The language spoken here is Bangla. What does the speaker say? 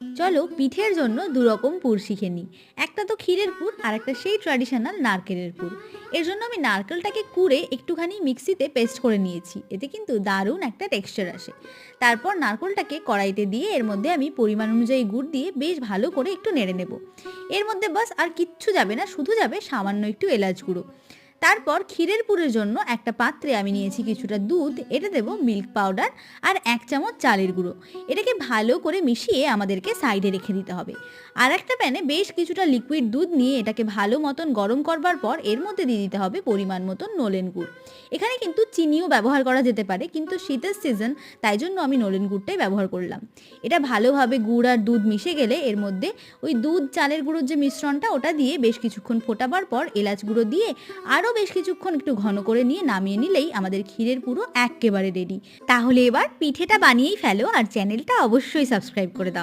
চলো পিঠের জন্য দু রকম পুর শিখে নিই। একটা তো ক্ষীরের পুর, আর একটা সেই ট্র্যাডিশনাল নারকেলের পুর। এর জন্য আমি নারকেলটাকে কুড়ে একটুখানি মিক্সিতে পেস্ট করে নিয়েছি। এতে কিন্তু দারুণ একটা টেক্সচার আসে। তারপর নারকেলটাকে কড়াইতে দিয়ে এর মধ্যে আমি পরিমাণ অনুযায়ী গুড় দিয়ে বেশ ভালো করে একটু নেড়ে নেব। এর মধ্যে বাস আর কিচ্ছু যাবে না, শুধু যাবে সামান্য একটু এলাচ গুঁড়ো। তারপর ক্ষীরের পুরের জন্য একটা পাত্রে আমি নিয়েছি কিছুটা দুধ, এটা দেবো মিল্ক পাউডার আর এক চামচ চালের গুঁড়ো। এটাকে ভালো করে মিশিয়ে আমাদেরকে সাইডে রেখে দিতে হবে। আর একটা প্যানে বেশ কিছুটা লিকুইড দুধ নিয়ে এটাকে ভালো মতন গরম করবার পর এর মধ্যে দিয়ে দিতে হবে পরিমাণ মতন নলেন গুড়। এখানে কিন্তু চিনিও ব্যবহার করা যেতে পারে, কিন্তু শীতের সিজন, তাই জন্য আমি নলেন গুড়টাই ব্যবহার করলাম। এটা ভালোভাবে গুড় আর দুধ মিশে গেলে এর মধ্যে ওই দুধ, চালের গুঁড়োর যে মিশ্রণটা, ওটা দিয়ে বেশ কিছুক্ষণ ফোটাবার পর এলাচ গুঁড়ো দিয়ে আরও বেশ কিছুক্ষণ একটু ঘন করে নিয়ে নামিয়ে নিলেই আমাদের ক্ষীরের পুরো একেবারে রেডি তাহলে এবার পিঠেটা বানিয়েই ফেলো আর চ্যানেলটা অবশ্যই সাবস্ক্রাইব করে দাও।